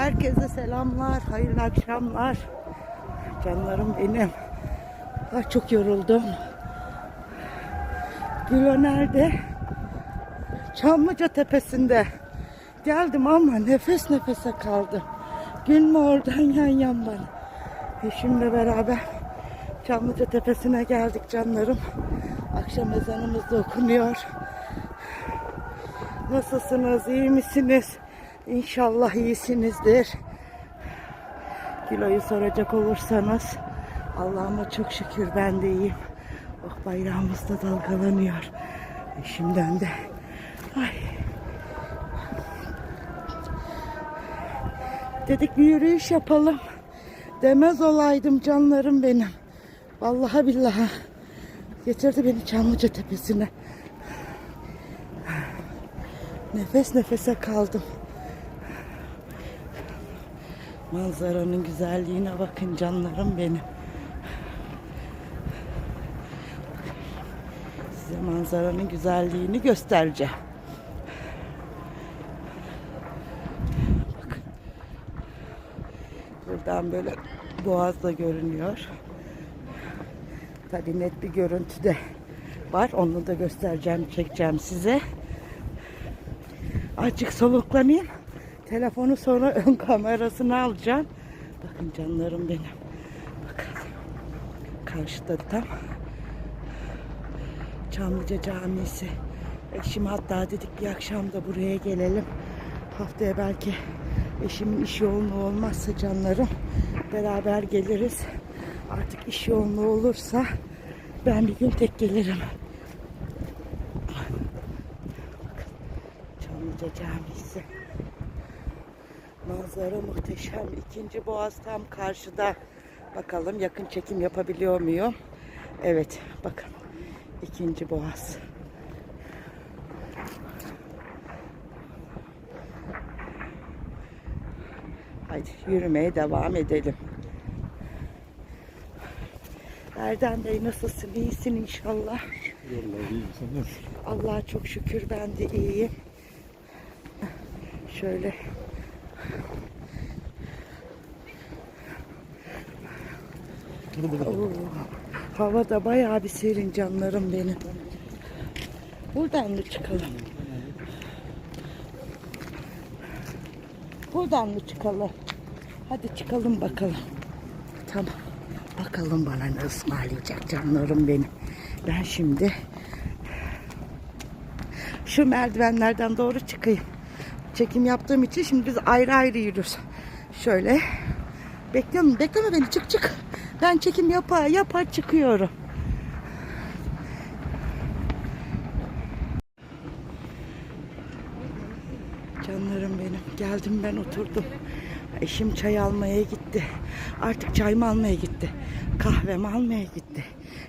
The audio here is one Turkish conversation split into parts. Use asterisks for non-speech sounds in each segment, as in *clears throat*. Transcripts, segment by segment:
Herkese selamlar, hayırlı akşamlar. Canlarım benim. Ay çok yoruldum. Gülo nerede? Çamlıca tepesinde. Geldim ama nefes nefese kaldım. Gün mü oradan yan yan bana. Eşimle beraber Çamlıca tepesine geldik canlarım. Akşam ezanımız da okunuyor. Nasılsınız? iyi misiniz? İnşallah iyisinizdir. Kiloyu soracak olursanız Allah'ıma çok şükür ben de iyiyim. Oh bayrağımız da dalgalanıyor. Eşimden de. Ay. Dedik bir yürüyüş yapalım. Demez olaydım canlarım benim. Vallahi billahi. Getirdi beni Çamlıca tepesine. Nefes nefese kaldım. Manzaranın güzelliğine bakın canlarım benim. Size manzaranın güzelliğini göstereceğim. Buradan böyle boğaz da görünüyor. Tabii net bir görüntü de var. Onu da göstereceğim, çekeceğim size. Azıcık soluklanayım. Telefonu sonra *laughs* ön kamerasını alacağım. Bakın canlarım benim. Bakın. Karşıda tam Çamlıca Camisi. Eşim hatta dedik bir akşam da buraya gelelim. Haftaya belki eşimin iş yoğunluğu olmazsa canlarım beraber geliriz. Artık iş yoğunluğu olursa ben bir gün tek gelirim. Çamlıca Camisi. Manzara muhteşem. İkinci boğaz tam karşıda. Bakalım yakın çekim yapabiliyor muyum? Evet bakın. İkinci boğaz. Hadi yürümeye devam edelim. Erdem Bey nasılsın? İyisin inşallah. Vallahi iyiyim sen nasılsın? Allah'a çok şükür ben de iyiyim. Şöyle. Hava da bayağı bir serin canlarım benim. Buradan mı çıkalım? Buradan mı çıkalım? Hadi çıkalım bakalım. Tamam. Bakalım bana ne ısmarlayacak canlarım benim. Ben şimdi şu merdivenlerden doğru çıkayım. Çekim yaptığım için şimdi biz ayrı ayrı yürürüz. Şöyle. Bekleme, bekleme beni çık çık. Ben çekim yapar yapar çıkıyorum. Canlarım benim. Geldim ben oturdum. Eşim çay almaya gitti. Artık çay mı almaya gitti? Kahvemi almaya gitti.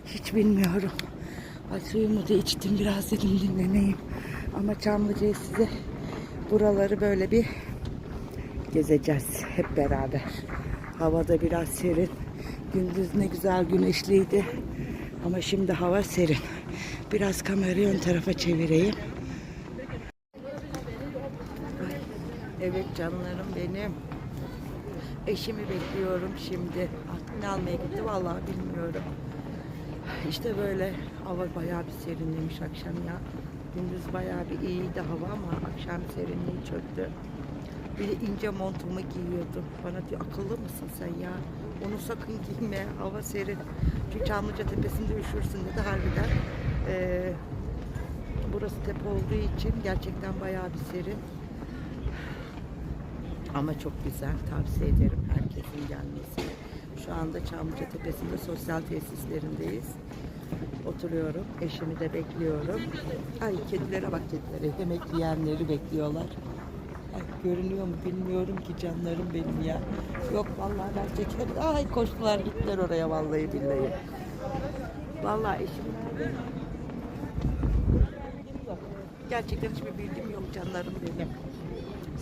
Hiç bilmiyorum. Ay suyumu da içtim biraz dedim dinleneyim. Ama Çamlıca'yı size buraları böyle bir gezeceğiz hep beraber. Havada biraz serin. Gündüz ne güzel güneşliydi. Ama şimdi hava serin. Biraz kamerayı ön tarafa çevireyim. Evet canlarım benim. Eşimi bekliyorum şimdi. Artık ne almaya gitti vallahi bilmiyorum. İşte böyle hava bayağı bir serinlemiş akşam ya. Gündüz bayağı bir iyiydi hava ama akşam serinliği çöktü. Bir de ince montumu giyiyordum. Bana diyor akıllı mısın sen ya? Onu sakın giyme. Hava serin. Çünkü Çamlıca tepesinde üşürsün dedi harbiden. Ee, burası tepe olduğu için gerçekten bayağı bir serin. Ama çok güzel. Tavsiye ederim herkesin gelmesini. Şu anda Çamlıca Tepesi'nde sosyal tesislerindeyiz. Oturuyorum. Eşimi de bekliyorum. Ay kedilere bak kedilere. Yemek yiyenleri bekliyorlar. Görünüyor mu bilmiyorum ki canlarım benim ya. Yok vallahi ben çekerim. Ay koştular gittiler oraya vallahi billahi. Vallahi eşim nerede? Gerçekten hiçbir bilgim yok canlarım benim.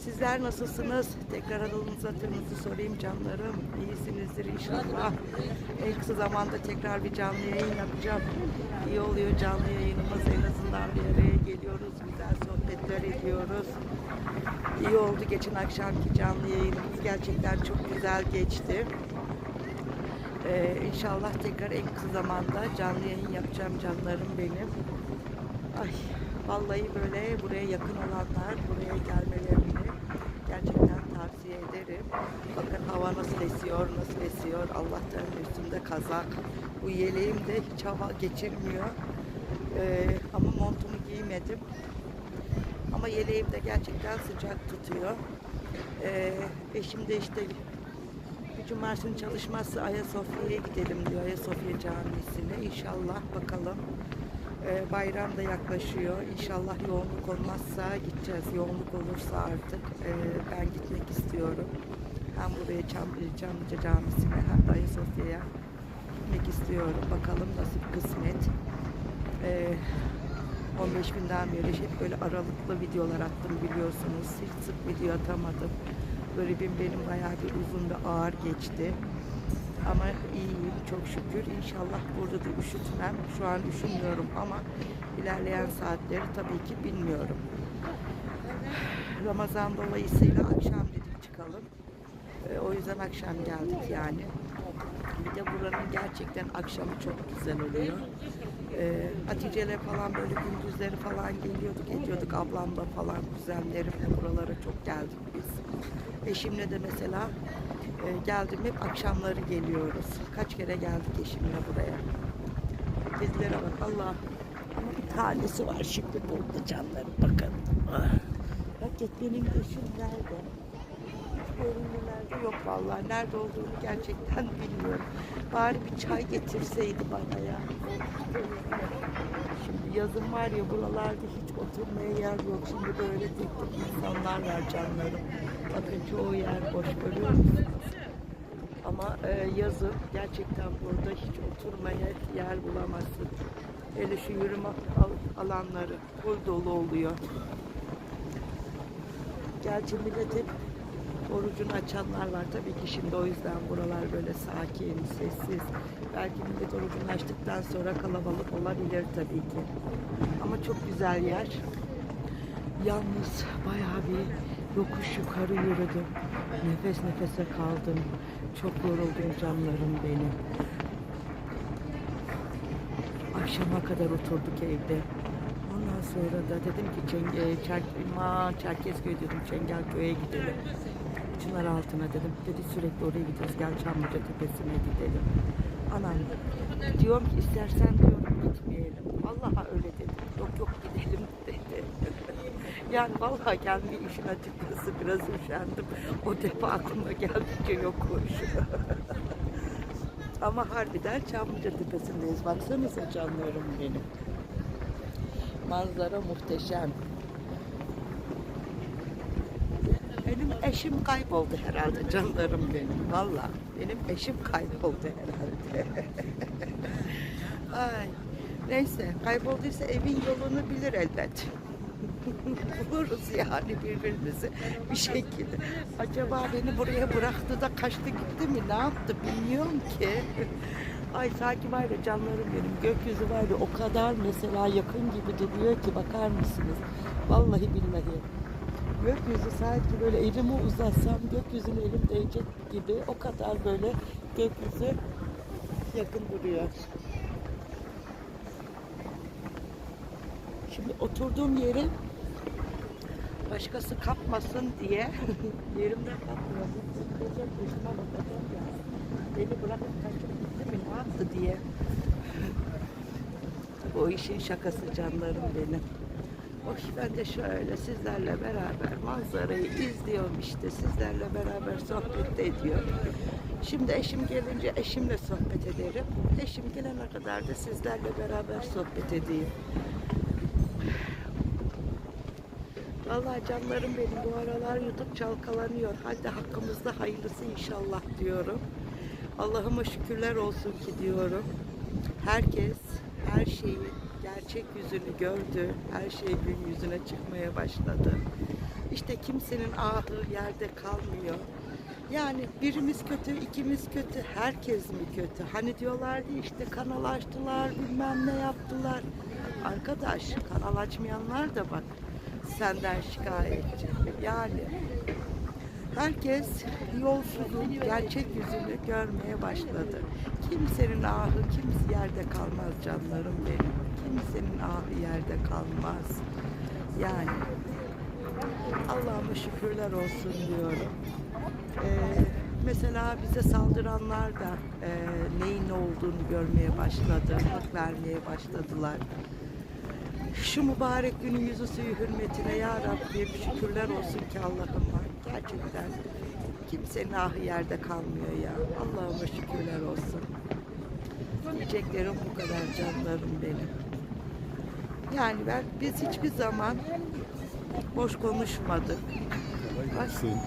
Sizler nasılsınız? Tekrar adınızı hatırınızı sorayım canlarım. İyisinizdir inşallah. En kısa zamanda tekrar bir canlı yayın yapacağım. İyi oluyor canlı yayınımız. En azından bir araya geliyoruz. Güzel sohbet sohbetler ediyoruz. İyi oldu geçen akşamki canlı yayınımız. Gerçekten çok güzel geçti. Ee, inşallah tekrar en kısa zamanda canlı yayın yapacağım canlarım benim. Ay vallahi böyle buraya yakın olanlar buraya gelmelerini gerçekten tavsiye ederim. Bakın hava nasıl esiyor, nasıl esiyor. Allah'tan üstümde kazak. Bu yeleğim de hiç hava geçirmiyor. Ee, ama montumu giymedim. Ama yeleğim de gerçekten sıcak tutuyor. Ee, eşim de işte cumartesi çalışmazsa Ayasofya'ya gidelim diyor. Ayasofya Camisi'ne. İnşallah bakalım. Ee, bayram da yaklaşıyor. İnşallah yoğunluk olmazsa gideceğiz. Yoğunluk olursa artık e, ben gitmek istiyorum. Hem buraya Çam, Çamlıca Camisi'ne hem de Ayasofya'ya gitmek istiyorum. Bakalım nasip kısmet. Ee, 15 günden beri hep böyle aralıklı videolar attım biliyorsunuz. Hiç sık video atamadım. Gribim benim bayağı bir uzun ve ağır geçti. Ama iyiyim çok şükür. İnşallah burada da üşütmem. Şu an üşümüyorum ama ilerleyen saatleri tabii ki bilmiyorum. Ramazan dolayısıyla akşam dedik çıkalım. Ee, o yüzden akşam geldik yani. Bir de buranın gerçekten akşamı çok güzel oluyor. Ee, Hatice'yle falan böyle gündüzleri falan geliyorduk, ediyorduk ablamla falan kuzenlerimle buralara çok geldik biz. Eşimle de mesela e, geldim hep akşamları geliyoruz. Kaç kere geldik eşimle buraya. Kedilere bak Allah. Ama bir tanesi var şimdi burada canlarım bakın. Ah. Bak benim eşim nerede? görünümlerde yok vallahi. Nerede olduğunu gerçekten *laughs* bilmiyorum. Bari bir çay getirseydi bana ya. Şimdi yazın var ya buralarda hiç oturmaya yer yok. Şimdi böyle tek tek insanlar var canlarım. Bakın çoğu yer boş görüyor musunuz? Ama e, yazın gerçekten burada hiç oturmaya yer bulamazsın. Hele şu yürüme al- alanları full dolu oluyor. Gerçi millet hep orucunu açanlar var tabii ki şimdi o yüzden buralar böyle sakin, sessiz. Belki millet orucunu açtıktan sonra kalabalık olabilir tabii ki. Ama çok güzel yer. Yalnız bayağı bir yokuş yukarı yürüdüm. Nefes nefese kaldım. Çok yoruldum canlarım benim. Akşama kadar oturduk evde. Ondan sonra da dedim ki Çeng e, Çer ma Çerkezköy dedim Çengelköy'e gidelim. Çınar altına dedim. Dedi sürekli oraya gidiyoruz. Gel Çamlıca Tepesi'ne gidelim. Anam diyorum ki istersen diyorum gitmeyelim. Vallahi öyle dedi. Yok yok gidelim *laughs* dedi. yani vallahi kendi işin açıkçası biraz üşendim. O defa aklıma geldikçe yokuş. *laughs* Ama harbiden Çamlıca Tepesi'ndeyiz. Baksanıza canlarım benim. Manzara muhteşem. Benim eşim kayboldu herhalde canlarım benim. Valla benim eşim kayboldu herhalde. *laughs* Ay. Neyse kaybolduysa evin yolunu bilir elbet. *laughs* Buluruz yani birbirimizi bir şekilde. Acaba beni buraya bıraktı da kaçtı gitti mi ne yaptı bilmiyorum ki. Ay sanki var ya canlarım benim gökyüzü var ya o kadar mesela yakın gibi duruyor ki bakar mısınız? Vallahi billahi. Gökyüzü sanki böyle elimi uzatsam gökyüzüne elim değecek gibi o kadar böyle gökyüzü yakın duruyor. Şimdi oturduğum yeri başkası kapmasın diye *laughs* yerimden bakacağım ya. Beni bırakıp kaçıp gitti mi ne yaptı diye. *laughs* O işin şakası canlarım benim. Hoş ben de şöyle sizlerle beraber manzarayı izliyorum işte sizlerle beraber sohbet ediyorum. Şimdi eşim gelince eşimle sohbet ederim. Eşim gelene kadar da sizlerle beraber sohbet edeyim. Vallahi canlarım benim bu aralar YouTube çalkalanıyor. Hadi hakkımızda hayırlısı inşallah diyorum. Allah'ıma şükürler olsun ki diyorum. Herkes her şeyin gerçek yüzünü gördü. Her şey gün yüzüne çıkmaya başladı. İşte kimsenin ahı yerde kalmıyor. Yani birimiz kötü, ikimiz kötü, herkes mi kötü? Hani diyorlardı işte kanal açtılar, bilmem ne yaptılar. Arkadaş kanal açmayanlar da bak senden şikayetçi. Yani herkes yolsuzluğun gerçek yüzünü görmeye başladı. Kimsenin ahı kimse yerde kalmaz canlarım benim. Kimsenin ahı yerde kalmaz. Yani Allah'ıma şükürler olsun diyorum. Ee, mesela bize saldıranlar da e, neyin ne olduğunu görmeye başladı, hak vermeye başladılar. Şu mübarek günün yüzü suyu hürmetine ya Rabbim şükürler olsun ki Allah'ım var. Gerçekten kimsenin ahı yerde kalmıyor ya. Allah'ıma şükürler olsun. Diyeceklerim bu kadar canlarım benim. Yani ben biz hiçbir zaman boş konuşmadık. Gelsin.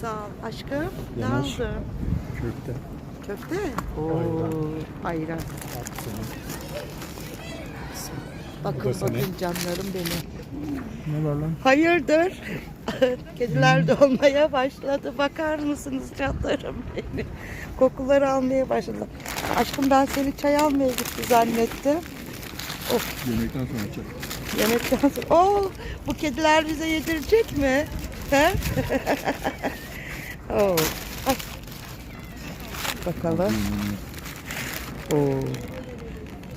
Sağ ol aşkım. Ne Yanaş. aldın? Köfte. Köfte? Oo, ayran. Bakın bakın canlarım benim. Ne var lan? Hayırdır? *laughs* Kediler de olmaya başladı. Bakar mısınız canlarım benim? Kokuları almaya başladı. Aşkım ben seni çay almaya gitti zannettim. Yemekten sonra çek. Yemekten sonra. Oo, bu kediler bize yedirecek mi? He? *laughs* Oo. Ay. Bakalım. Oo.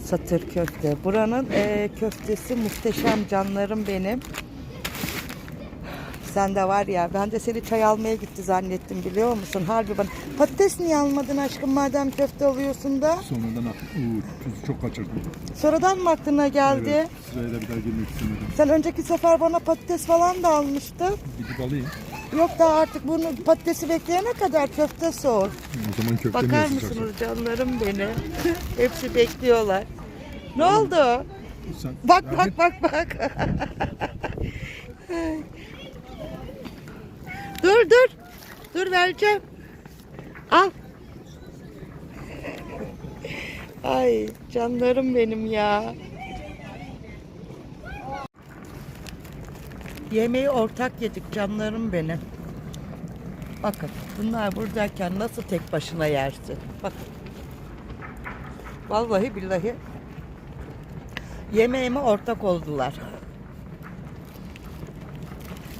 Satır köfte. Buranın eee, köftesi muhteşem canlarım benim. Sen de var ya ben de seni çay almaya gitti zannettim biliyor musun? Harbi bana. Patates niye almadın aşkım madem köfte alıyorsun da? Sonradan tuzu çok kaçırdım. Sonradan mı aklına geldi? Evet, sıraya da bir daha girmek istemedim. Sen önceki sefer bana patates falan da almıştın. Gidip alayım. Yok da artık bunu patatesi bekleyene kadar köfte soğur. O zaman köfte Bakar mısınız canlarım benim? *laughs* Hepsi bekliyorlar. Ne oldu? Sen, Bak Yani bak bak *laughs* bak. Dur dur. Dur vereceğim. Al. Ay canlarım benim ya. Yemeği ortak yedik canlarım benim. Bakın bunlar buradayken nasıl tek başına yersin. Bakın. Vallahi billahi yemeğime ortak oldular.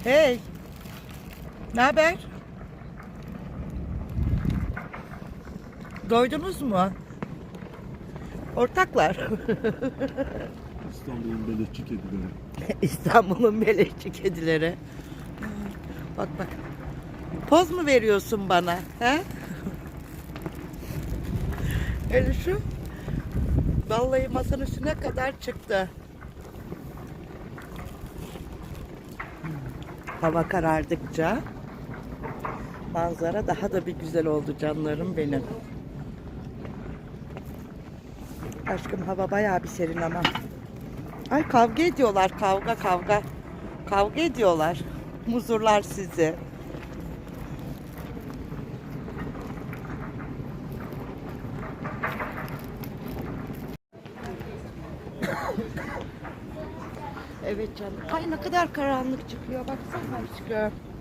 Hey. Ne haber? Doydunuz mu? Ortaklar. *laughs* İstanbul'un beleşçi kedileri. *laughs* İstanbul'un beleşçi kedileri. Bak bak. Poz mu veriyorsun bana? He? *laughs* Öyle şu. Vallahi masanın üstüne kadar çıktı. Hava karardıkça manzara daha da bir güzel oldu canlarım benim. Aşkım hava bayağı bir serin ama. Ay kavga ediyorlar kavga kavga. Kavga ediyorlar. Muzurlar sizi. Evet canım. Ay ne kadar karanlık çıkıyor. Baksana aşkım.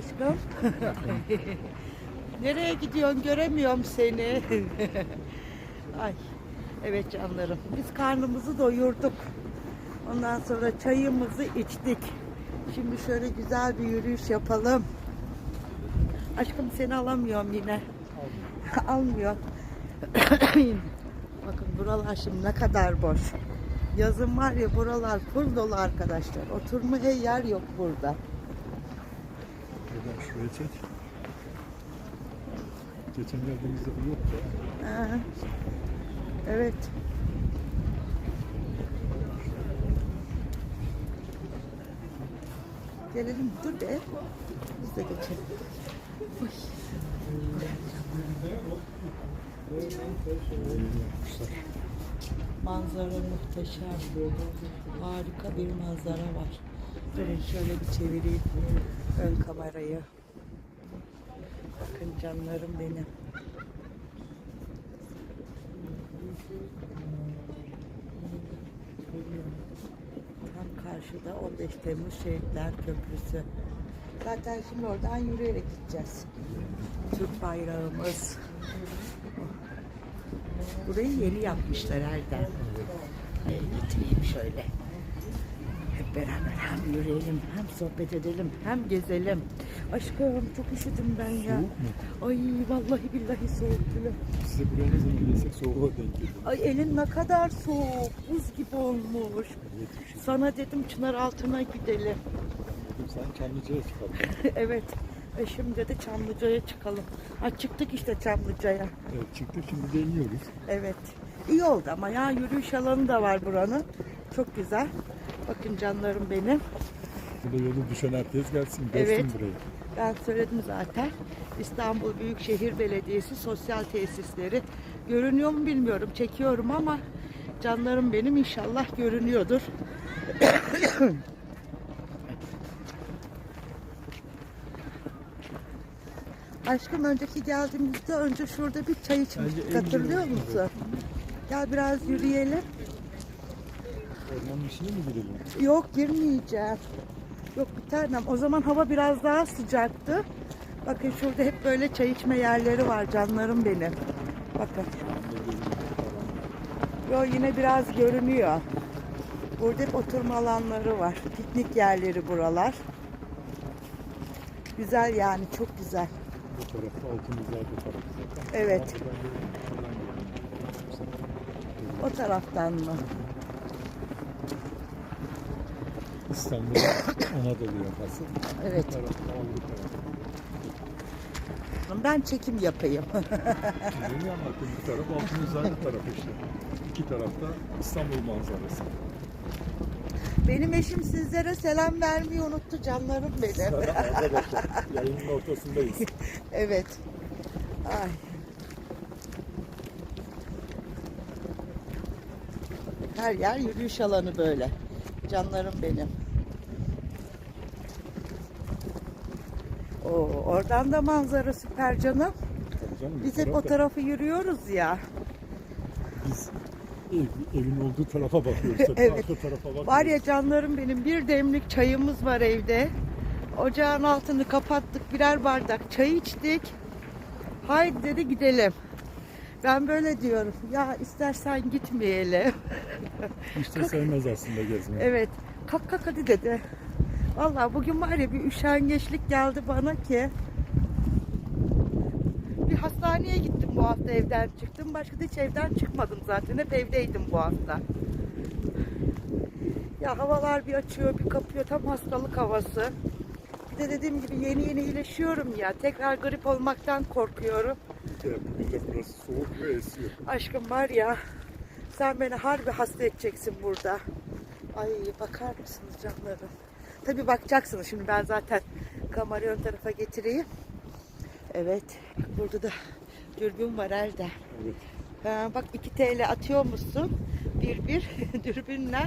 Aşkım. *laughs* Nereye gidiyorsun? Göremiyorum seni. *laughs* Ay. Evet canlarım. Biz karnımızı doyurduk. Ondan sonra çayımızı içtik. Şimdi şöyle güzel bir yürüyüş yapalım. Aşkım seni alamıyorum yine. *laughs* Almıyor. *coughs* Bakın buralar şimdi ne kadar boş. Yazın var ya buralar full dolu arkadaşlar. Oturmaya yer yok burada. Şuraya çek. Geçen geldiğimizde bu yoktu. Ha. Evet. Gelelim dur be. Biz de geçelim. Uy. Manzara muhteşem. Harika bir manzara var. Durun şöyle bir çevireyim ön kamerayı. Bakın canlarım benim. Tam karşıda 15 Temmuz Şehitler Köprüsü. Zaten şimdi oradan yürüyerek gideceğiz. Türk bayrağımız. Burayı yeni yapmışlar Erdem. Hayır getireyim şöyle. Beraber hem yürüyelim, hem sohbet edelim, hem gezelim. Aşkım çok üşüdüm ben ya. Soğuk mu? Ay vallahi billahi soğuk gülüm. Size buraya ne zaman gelsek soğuğa denk geliyor. Ay elin ne kadar soğuk, buz gibi olmuş. Evet, üşüdüm. Sana dedim çınar altına gidelim. Sen Çamlıca'ya çıkalım. *laughs* evet. E şimdi de Çamlıca'ya çıkalım. Ha çıktık işte Çamlıca'ya. Evet çıktık şimdi de iniyoruz. Evet. İyi oldu ama ya yürüyüş alanı da var buranın. Çok güzel. Bakın canlarım benim. Burada yolu düşen herkes gelsin, görsün Evet. burayı. Ben söyledim zaten. İstanbul Büyükşehir Belediyesi sosyal tesisleri. Görünüyor mu bilmiyorum. Çekiyorum ama canlarım benim inşallah görünüyordur. Aşkım önceki geldiğimizde önce şurada bir çay içmiştik. Hatırlıyor musun? Gel biraz yürüyelim. Ormanın içine mi girelim? Yok girmeyeceğim. Yok bir tanem. O zaman hava biraz daha sıcaktı. Bakın şurada hep böyle çay içme yerleri var canlarım benim. Bakın. Yo yine biraz görünüyor. Burada hep oturma alanları var. Piknik yerleri buralar. Güzel yani çok güzel. Bu tarafta altımızda bu tarafta. Evet. O taraftan mı? İstanbul Anadolu yakası. Evet. Bu tarafta Avrupa. Ben çekim yapayım. *laughs* Ne anlattım bu taraf altımızda bu taraf işte. İki tarafta İstanbul manzarası. benim eşim sizlere selam vermeyi unuttu canlarım benim. Arkadaşlar *laughs* yayının ortasındayız. Evet. Ay. Her yer yürüyüş alanı böyle. Canlarım benim. Oo, oradan da manzara süper canım. Canım, Biz hep o tarafı yürüyoruz ya. Biz ev, evin olduğu tarafa bakıyoruz. *laughs* tabii. Evet. Arka tarafa bakmıyoruz. Var ya canlarım benim bir demlik çayımız var evde. Ocağın altını kapattık birer bardak çay içtik. Haydi dedi gidelim. Ben böyle diyorum. Ya istersen gitmeyelim. İşte sevmez aslında gezmeyi. evet. Kalk kalk hadi dedi. Vallahi bugün var ya bir üşengeçlik geldi bana ki. Bir hastaneye gittim bu hafta evden çıktım. Başka da hiç evden çıkmadım zaten. Hep evdeydim bu hafta. Ya havalar bir açıyor bir kapıyor. Tam hastalık havası. Bir de dediğim gibi yeni yeni iyileşiyorum ya. Tekrar grip olmaktan korkuyorum. De bugün de burası soğuk ve esiyor. Aşkım var ya sen beni harbi hasta edeceksin burada. Ay bakar mısınız canlarım? Tabii bakacaksınız şimdi ben zaten kamerayı ön tarafa getireyim. Evet burada da dürbün var elde. Evet. Ha, bak 2 TL atıyor musun? Bir bir *laughs* dürbünle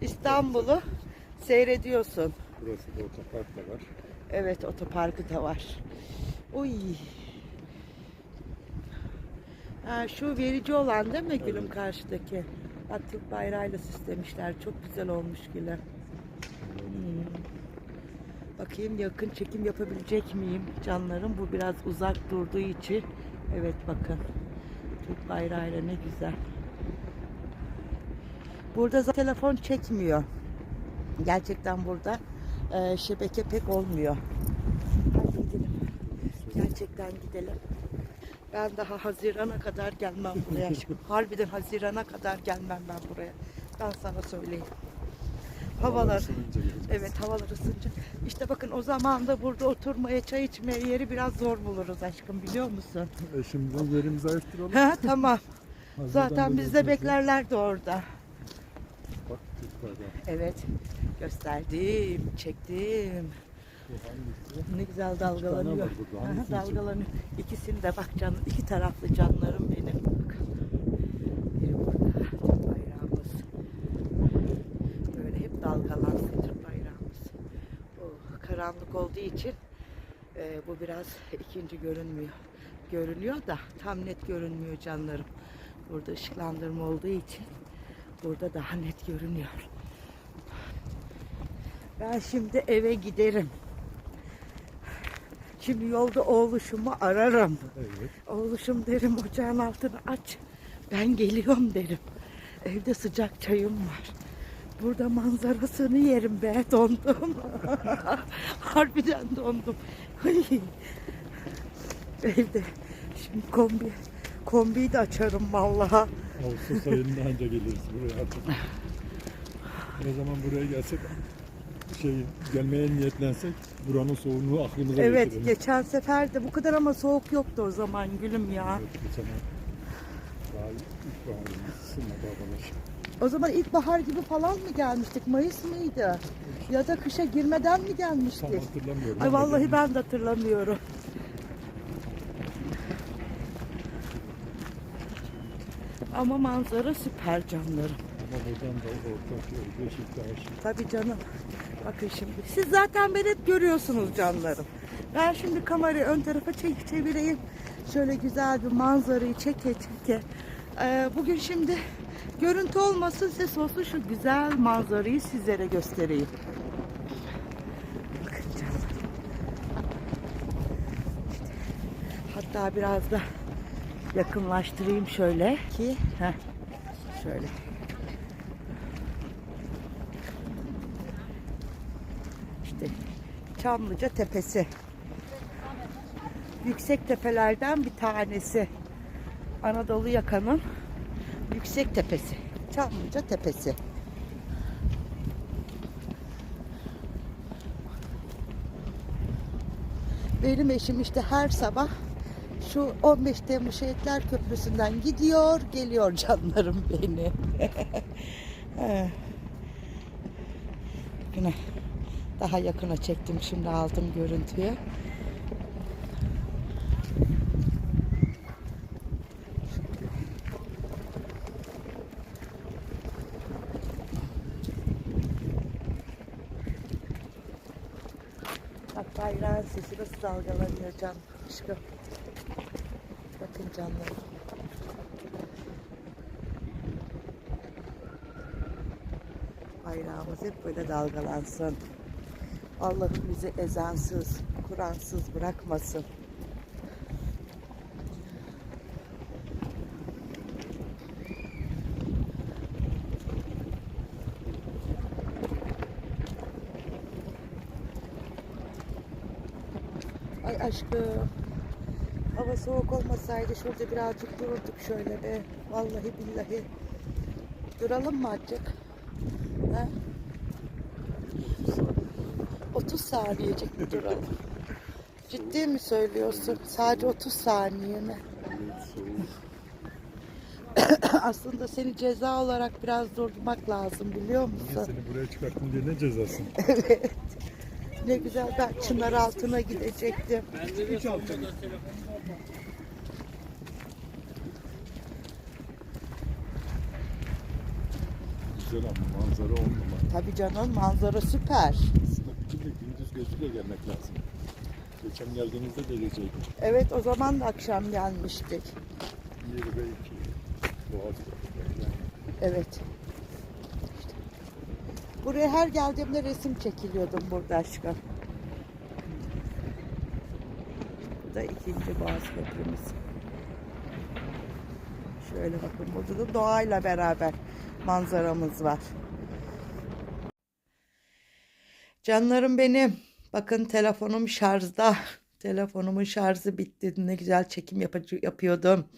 İstanbul'u seyrediyorsun. Burası da otopark da var. Evet otoparkı da var. Uy. Ha, şu verici olan değil mi gülüm Evet. karşıdaki? Bak Türk bayrağıyla süslemişler. Çok güzel olmuş gülüm. Bakayım yakın çekim yapabilecek miyim canlarım? Bu biraz uzak durduğu için. Evet bakın. Türk bayrağıyla ne güzel. Burada zaten telefon çekmiyor. Gerçekten burada e, şebeke pek olmuyor. Hadi gidelim. Gerçekten gidelim. Ben daha Haziran'a kadar gelmem buraya. *laughs* Harbiden Haziran'a kadar gelmem ben buraya. Ben sana söyleyeyim. Havalar, evet havalar ısınacak. İşte bakın o zaman da burada oturmaya, çay içmeye yeri biraz zor buluruz aşkım biliyor musun? E şimdi yerimizi ayırttıralım. Ha tamam. Zaten beklerler de orada. Bak. Evet. Gösterdim, çektim. Ne güzel dalgalanıyor. Aha, dalgalanıyor. İkisini de bak canım, iki taraflı canlarım benim. Bak. Biri burada, Türk bayrağımız. Böyle hep dalgalansın Türk bayrağımız. Oh, karanlık olduğu için e, bu biraz ikinci görünmüyor. Görünüyor da tam net görünmüyor canlarım. Burada ışıklandırma olduğu için burada daha net görünüyor. Ben şimdi eve giderim. Şimdi yolda oğluşumu ararım. Evet. Oğluşum derim ocağın altını aç. Ben geliyorum derim. Evde sıcak çayım var. Burada manzarasını yerim be dondum. *laughs* Harbiden dondum. Evde şimdi kombi kombiyi de açarım vallahi. Ağustos ayında anca geliriz buraya artık. Ne zaman buraya gelsek şey gelmeye niyetlensek buranın soğuğunu aklımıza Evet getirelim. geçen sefer de bu kadar ama soğuk yoktu o zaman gülüm ya. Evet, geçen daha ilk baharımız ısınmadı havalar. O zaman ilkbahar gibi falan mı gelmiştik? Mayıs mıydı? Ya da kışa girmeden mi Tam gelmiştik? hatırlamıyorum. Ay vallahi ben de hatırlamıyorum. Ama manzara süper canlarım. Ama buradan da Ortaköy, Beşiktaş, Tabii canım. Bakın şimdi. Siz zaten beni hep görüyorsunuz canlarım. Ben şimdi kamerayı ön tarafa çek çevireyim. Şöyle güzel bir manzarayı çeke çeke. Ee, bugün şimdi görüntü olmasın ses olsun şu güzel manzarayı sizlere göstereyim. Hatta biraz da yakınlaştırayım şöyle ki heh, şöyle İşte Çamlıca Tepesi. Yüksek tepelerden bir tanesi. Anadolu yakanın yüksek tepesi. Çamlıca Tepesi. Benim eşim işte her sabah şu 15 Temmuz Şehitler Köprüsü'nden gidiyor, geliyor canlarım beni. *laughs* Eh. Yine daha yakına çektim şimdi aldım görüntüyü. Bak bayrağın sesi nasıl dalgalanıyor can aşkım. Bakın canlarım. Bayrağımız hep böyle dalgalansın. Allah'ım bizi ezansız, Kur'ansız bırakmasın. Aşkım. Hava soğuk olmasaydı şurada birazcık dururduk şöyle be. Vallahi billahi. Duralım mı azıcık? Ha? 30 saniyecik mi duralım? Ciddi mi söylüyorsun? Sadece 30 saniye mi? Evet. *clears throat* Aslında seni ceza olarak biraz durdurmak lazım biliyor Niye musun? seni buraya çıkarttım diye ne cezası? *laughs* Ne güzel ben çınar altına gidecektim. Hiç. Güzel ama manzara numara. Tabii canım manzara süper. Aslında de gündüz gözüyle gelmek lazım. Geçen geldiğimizde gelecektik. Evet o zaman da akşam gelmiştik. Yeri belki. Boğaz yani. Evet. Buraya her geldiğimde resim çekiliyordum burada aşkım. Bu da ikinci Boğaz Köprümüz. Şöyle bakın burada da doğayla beraber manzaramız var. Canlarım benim. Bakın telefonum şarjda. Telefonumun şarjı bitti. Ne güzel çekim yapıcı, yapıyordum.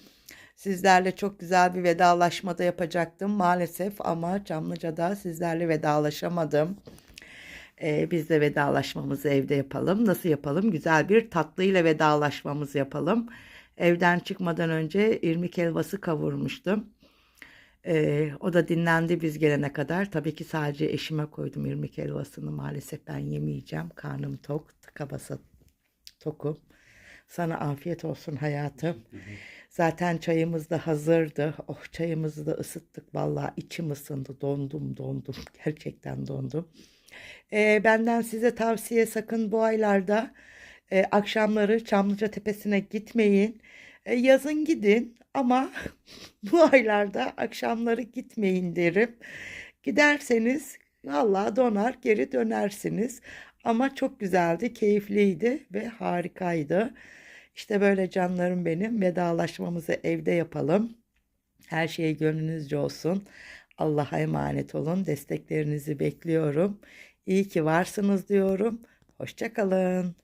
Sizlerle çok güzel bir vedalaşma da yapacaktım maalesef ama Çamlıca'da sizlerle vedalaşamadım. Ee, biz de vedalaşmamızı evde yapalım. Nasıl yapalım? Güzel bir tatlıyla vedalaşmamızı yapalım. Evden çıkmadan önce irmik helvası kavurmuştum. Ee, o da dinlendi biz gelene kadar. Tabii ki sadece eşime koydum irmik helvasını. Maalesef ben yemeyeceğim. Karnım tok, tıka tokum. Sana afiyet olsun hayatım. Zaten çayımız da hazırdı. Oh çayımızı da ısıttık. Vallahi içim ısındı. Dondum dondum. *laughs* Gerçekten dondum. Ee, benden size tavsiye sakın bu aylarda e, akşamları Çamlıca Tepesi'ne gitmeyin. E, yazın gidin ama *laughs* bu aylarda akşamları gitmeyin derim. Giderseniz vallahi donar geri dönersiniz. Ama çok güzeldi, keyifliydi ve harikaydı. İşte böyle canlarım benim vedalaşmamızı evde yapalım. Her şey gönlünüzce olsun. Allah'a emanet olun. Desteklerinizi bekliyorum. İyi ki varsınız diyorum. Hoşçakalın.